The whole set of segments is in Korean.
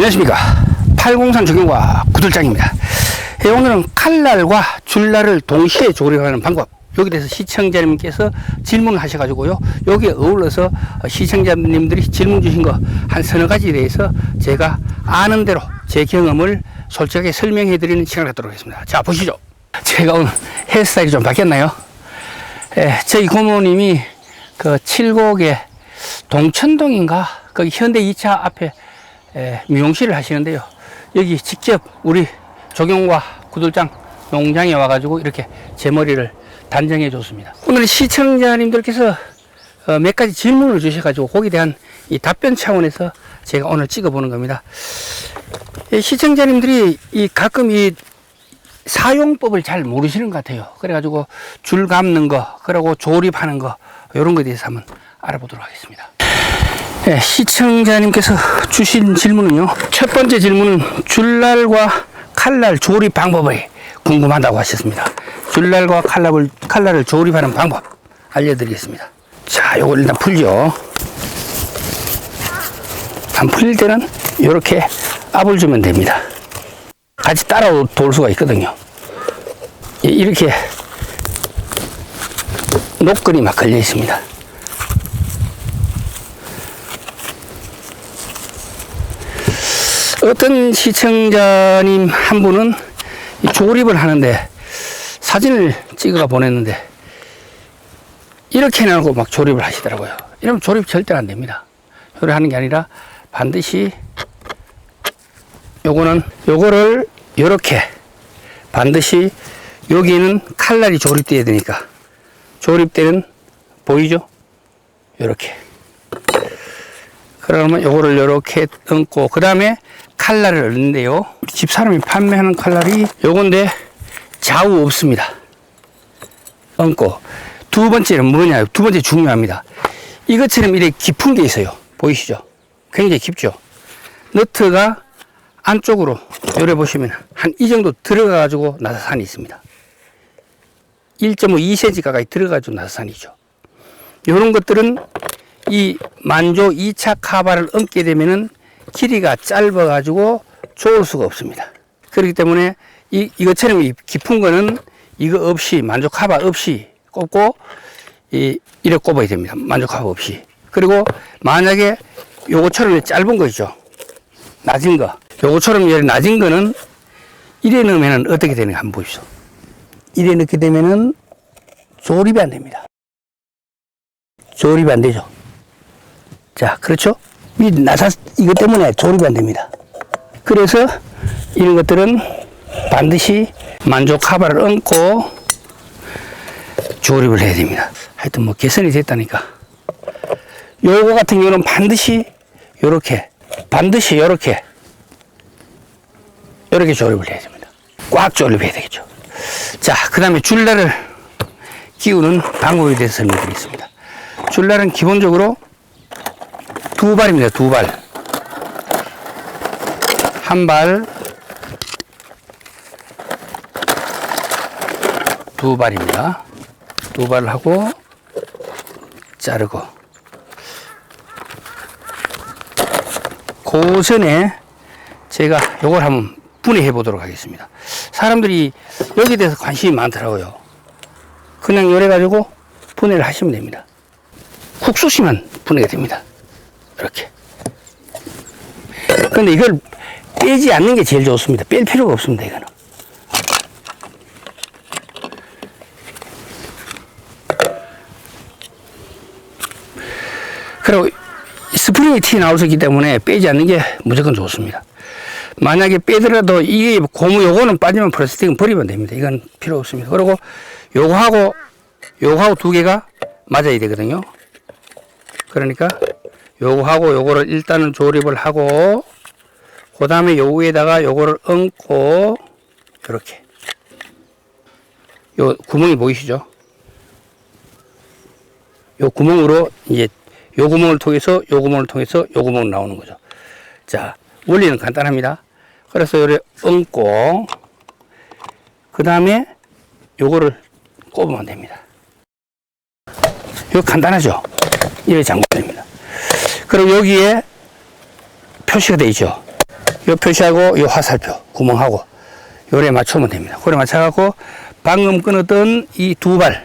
안녕하십니까. 팔공산 조경과 구들장입니다. 예, 오늘은 칼날과 줄날을 동시에 조립하는 방법. 여기 대해서 시청자님께서 질문을 하셔가지고요. 여기에 어울러서 시청자님들이 질문 주신 거 한 서너 가지에 대해서 제가 아는 대로 제 경험을 솔직하게 설명해 드리는 시간을 갖도록 하겠습니다. 자, 보시죠. 제가 오늘 헤어스타일이 좀 바뀌었나요? 예, 저희 고모님이 그 칠곡에 동천동인가 거기 현대 2차 앞에 에, 미용실을 하시는데요. 여기 직접 우리 조경과 구들장 농장에 와가지고 이렇게 제 머리를 단정해 줬습니다. 오늘 시청자님들께서 어, 몇 가지 질문을 주셔가지고 거기에 대한 이 답변 차원에서 제가 오늘 찍어보는 겁니다. 이 시청자님들이 이 가끔 이 사용법을 잘 모르시는 것 같아요. 그래가지고 줄 감는 거, 그리고 조립하는 거, 이런 거에 대해서 한번 알아보도록 하겠습니다. 네, 시청자님께서 주신 질문은요. 첫 번째 질문은 줄날과 칼날 조립 방법이 궁금하다고 하셨습니다. 줄날과 칼날을, 칼날을 조립하는 방법 알려드리겠습니다. 자, 요걸 일단 풀죠. 안 풀릴 때는 이렇게 압을 주면 됩니다. 같이 따라 돌 수가 있거든요. 이- 이렇게 녹건이 막 걸려 있습니다. 어떤 시청자님 한 분은 이 조립을 하는데 사진을 찍어 보냈는데 이렇게 해놓고 막 조립을 하시더라고요. 이러면 조립 절대 안 됩니다. 조립 하는 게 아니라 반드시 요거는 요거를 요렇게 반드시 여기는 칼날이 조립되어야 되니까 조립되는 보이죠? 요렇게 그러면 요거를 요렇게 얹고 그 다음에 칼날을 얹는데요. 집사람이 판매하는 칼날이 요건데 좌우 없습니다. 얹고. 두 번째는 뭐냐 두 번째 중요합니다. 이것처럼 이렇게 깊은 게 있어요. 보이시죠? 굉장히 깊죠? 너트가 안쪽으로 요래 보시면 한 이 정도 들어가 가지고 나사산이 있습니다. 1.5, 2cm 가까이 들어가지고 나사산이죠. 이런 것들은 이 만조 2차 카바를 얹게 되면은 길이가 짧아 가지고 좋을 수가 없습니다. 그렇기 때문에 이, 이것처럼 이 깊은 거는 이거 없이 만조 카바 없이 꼽고 이, 이래 꼽아야 됩니다. 만조 카바 없이. 그리고 만약에 요거처럼 짧은 거 있죠. 낮은 거. 요거처럼 낮은 거는 이래 넣으면 어떻게 되는가 한번 보십시오. 이래 넣게 되면은 조립이 안 됩니다. 조립이 안 되죠. 자, 그렇죠? 이 나사, 이것 때문에 조립이 안 됩니다. 그래서 이런 것들은 반드시 만족 카바를 얹고 조립을 해야 됩니다. 하여튼 뭐 개선이 됐다니까. 요거 같은 경우는 반드시 요렇게, 반드시 요렇게, 요렇게 조립을 해야 됩니다. 꽉 조립해야 되겠죠. 자, 그 다음에 줄날을 끼우는 방법에 대해서 설명드리겠습니다. 줄날은 기본적으로 두 발입니다. 두 발. 한 발, 두 발입니다. 두 발 하고 자르고 그 전에 제가 요걸 한번 분해해 보도록 하겠습니다. 사람들이 여기에 대해서 관심이 많더라고요. 그냥 요래 가지고 분해를 하시면 됩니다. 국수시만 분해가 됩니다. 이렇게. 근데 이걸 빼지 않는 게 제일 좋습니다. 뺄 필요가 없습니다, 이거는. 그리고 스프링이 튀어 있기 때문에 빼지 않는 게 무조건 좋습니다. 만약에 빼더라도 이게 고무 요거는 빠지면 플라스틱은 버리면 됩니다. 이건 필요 없습니다. 그리고 요거하고 요거하고 두 개가 맞아야 되거든요. 그러니까 요거하고 요거를 일단은 조립을 하고 그 다음에 요 위에다가 요거를 얹고 이렇게 요 구멍이 보이시죠? 요 구멍으로 이제 요 구멍을 통해서 요 구멍을 통해서 요 구멍으로 나오는 거죠. 자 원리는 간단합니다. 그래서 요래 얹고 그 다음에 요거를 꼽으면 됩니다. 이거 간단하죠? 이래 잠그면 됩니다. 그럼 여기에 표시가 되어 있죠? 요 표시하고 요 화살표 구멍하고 요래 맞추면 됩니다. 그래 맞춰갖고 방금 끊었던 이 두 발,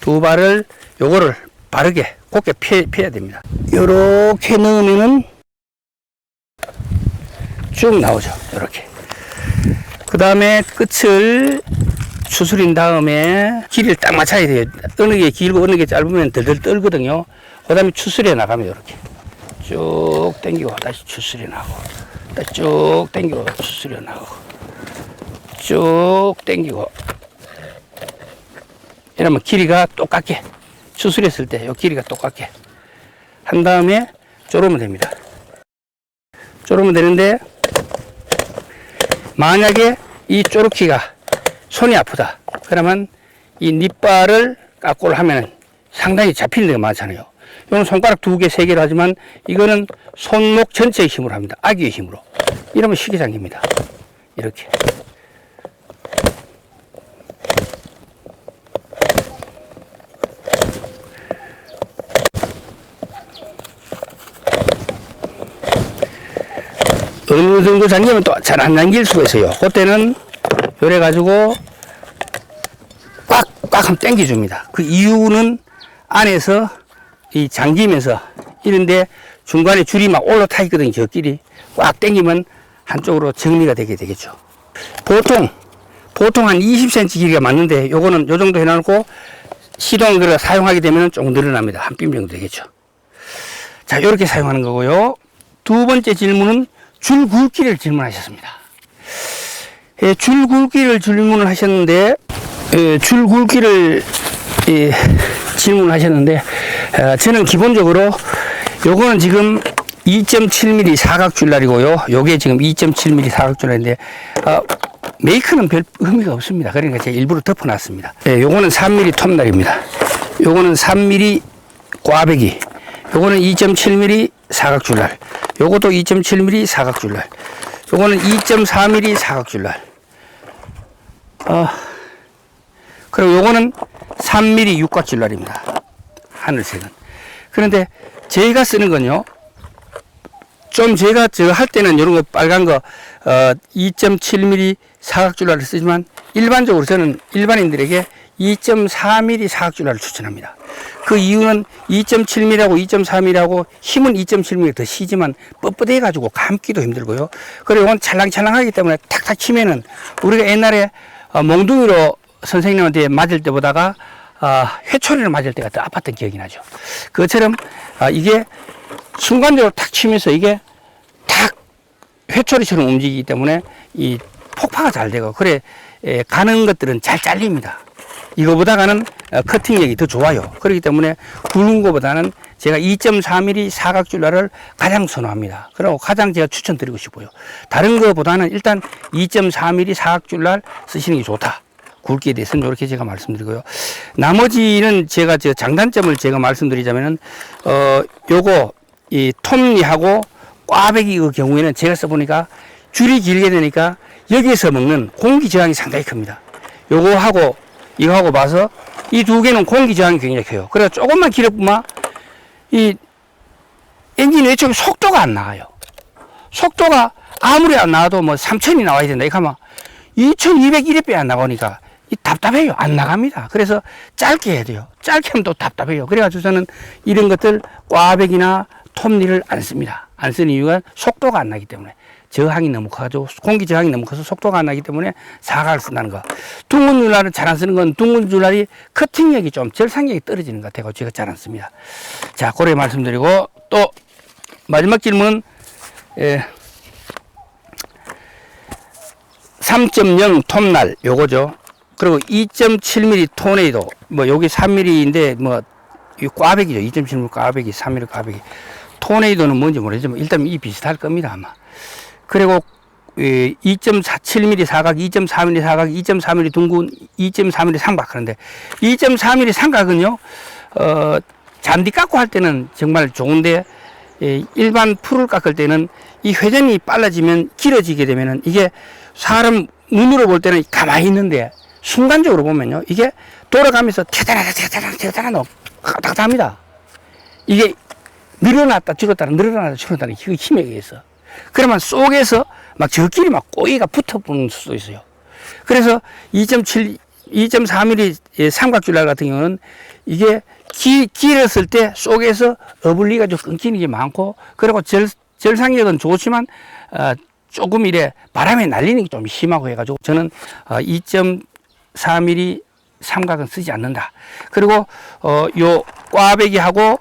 두 발을 요거를 바르게 곱게 펴, 펴야 됩니다. 요렇게 넣으면은 쭉 나오죠. 요렇게. 그 다음에 끝을 추스린 다음에 길이를 딱 맞춰야 돼요. 어느 게 길고 어느 게 짧으면 덜덜 떨거든요. 그 다음에 추스려 나가면 이렇게 쭉 당기고 다시 추스려 나가고 다시 쭉 당기고 추스려 나가고 쭉 당기고 이러면 길이가 똑같게 추스렸을 때 이 길이가 똑같게 한 다음에 쪼르면 됩니다. 쪼르면 되는데 만약에 이 쪼르기가 손이 아프다. 그러면 이 니빨을 깎고를 하면 상당히 잡히는 데가 많잖아요. 이건 손가락 두 개, 세 개를 하지만 이거는 손목 전체의 힘으로 합니다. 아기의 힘으로. 이러면 잠깁니다. 이렇게. 어느 정도 잠기면 또 잘 안 잠길 수가 있어요. 그때는 요래 가지고 꽉, 꽉 하면 당겨줍니다. 그 이유는 안에서 이 잠기면서 이런데 중간에 줄이 막 올라타 있거든요. 저 길이. 꽉 당기면 한쪽으로 정리가 되게 되겠죠. 보통, 보통 한 20cm 길이가 맞는데 요거는 요 정도 해놓고 시동을 사용하게 되면 조금 늘어납니다. 한 뼘 정도 되겠죠. 자, 이렇게 사용하는 거고요. 두 번째 질문은 줄 굵기를 질문하셨습니다. 예, 줄 굵기를 질문을 하셨는데, 예, 줄 굵기를 예, 질문하셨는데, 어, 저는 기본적으로 요거는 지금 2.7mm 사각줄날이고요. 요게 지금 2.7mm 사각줄날인데, 어, 메이크는 별 의미가 없습니다. 그러니까 제가 일부러 덮어놨습니다. 예, 요거는 3mm 톱날입니다. 요거는 3mm 꽈배기. 요거는 2.7mm 사각줄날. 요것도 2.7mm 사각줄날. 요거는 2.4mm 사각줄날. 어, 그리고 요거는 3mm 육각줄날입니다. 하늘색은. 그런데 제가 쓰는 건요. 좀 제가 저 할 때는 이런 거 빨간 거 어, 2.7mm 사각줄날을 쓰지만 일반적으로 저는 일반인들에게 2.4mm 사각줄날을 추천합니다. 그 이유는 2.7mm하고 2.3mm하고 힘은 2.7mm 더 시지만 뻣뻣해 가지고 감기도 힘들고요. 그리고 이건 찰랑찰랑하기 때문에 탁탁 치면은 우리가 옛날에 어, 몽둥이로 선생님한테 맞을 때 보다가 어, 회초리를 맞을 때가 더 아팠던 기억이 나죠. 그것처럼 어, 이게 순간적으로 탁 치면서 이게 탁 회초리처럼 움직이기 때문에 이 폭파가 잘 되고 그래 에, 가는 것들은 잘 잘립니다. 이거보다가는 어, 커팅력이 더 좋아요. 그렇기 때문에 굵은 것보다는 제가 2.4mm 사각줄날을 가장 선호합니다. 그리고 가장 제가 추천드리고 싶어요. 다른 것보다는 일단 2.4mm 사각줄날 쓰시는 게 좋다. 굵기에 대해서는 이렇게 제가 말씀드리고요. 나머지는 제가 저 장단점을 제가 말씀드리자면은 어 요거 이 톱니하고 꽈배기 의 경우에는 제가 써보니까 줄이 길게 되니까 여기에서 먹는 공기 저항이 상당히 큽니다. 요거하고 이거하고 봐서 이 두 개는 공기 저항이 굉장히 커요. 그래서 조금만 길어보면 이 엔진 외쪽에 속도가 안 나와요. 속도가 아무리 안 나와도 뭐 3000이 나와야 된다. 이렇게 하면 2201회 안 나가니까 이 답답해요. 안 나갑니다. 그래서 짧게 해야 돼요. 짧게 하면 또 답답해요. 그래가지고 저는 이런 것들 꽈배기나 톱니를 안 씁니다. 안 쓰는 이유가 속도가 안 나기 때문에. 저항이 너무 커가지고 공기 저항이 너무 커서 속도가 안 나기 때문에 사각을 쓴다는 거. 둥근 줄날을 잘 안 쓰는 건 둥근 줄날이 커팅력이 좀 절상력이 떨어지는 것 같아서 제가 잘 안 씁니다. 자, 고래 말씀드리고 또 마지막 질문은 예, 3.0 톱날 요거죠. 그리고 2.7mm 토네이도 뭐 여기 3mm인데 뭐 이 꽈배기죠. 2.7mm 꽈배기, 3mm 꽈배기. 토네이도는 뭔지 모르지만 일단 이 비슷할 겁니다 아마. 그리고 2.47mm 사각, 2.4mm 사각, 2.4mm 둥근, 2.4mm 삼각 그런데 2.4mm 삼각은요 어, 잔디 깎고 할 때는 정말 좋은데 예, 일반 풀을 깎을 때는 이 회전이 빨라지면 길어지게 되면은 이게 사람 눈으로 볼 때는 가만히 있는데 순간적으로 보면요 이게 돌아가면서 태다라다 태다라다 태다라다 까딱합니다 이게 늘어났다 줄었다 늘어났다 줄었다 그 힘에 의해서 그러면 속에서 막 저끼리 막 꼬이가 붙어보는 수도 있어요. 그래서 2.7, 2.4mm 삼각줄날 같은 경우는 이게 기, 길었을 때 속에서 어불리가 좀 끊기는 게 많고 그리고 절, 절상력은 좋지만 어, 조금 이래 바람에 날리는 게 좀 심하고 해가지고 저는 어, 2.4mm 삼각은 쓰지 않는다. 그리고 어, 요 꽈배기하고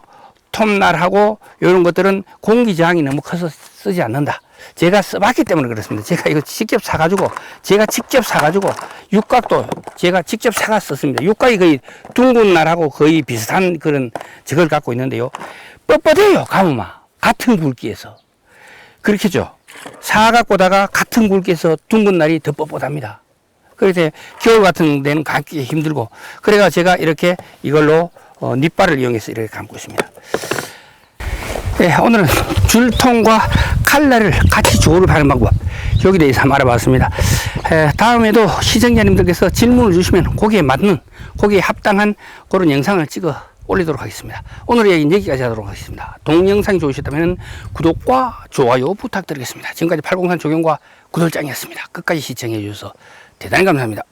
톱날하고 이런 것들은 공기 저항이 너무 커서 쓰지 않는다. 제가 써봤기 때문에 그렇습니다. 제가 이거 직접 사가지고 제가 직접 사가지고 육각도 제가 직접 사가 썼습니다. 육각이 거의 둥근 날하고 거의 비슷한 그런 저걸 갖고 있는데요. 뻣뻣해요. 가무마 같은 굵기에서 그렇게죠. 사각 보다가 같은 굵기에서 둥근 날이 더 뻣뻣합니다. 그래서 겨울 같은 데는 감기 힘들고 그래가 제가 이렇게 이걸로 어, 닛발을 이용해서 이렇게 감고 있습니다. 예, 오늘은 줄통과 칼날을 같이 조립하는 방법 여기 대해서 한번 알아봤습니다. 에, 다음에도 시청자님들께서 질문을 주시면 거기에 맞는 거기에 합당한 그런 영상을 찍어 올리도록 하겠습니다. 오늘 얘기는 여기까지 하도록 하겠습니다. 동영상이 좋으셨다면 구독과 좋아요 부탁드리겠습니다. 지금까지 803 조경과 구돌장이었습니다. 끝까지 시청해 주셔서 대단히 감사합니다.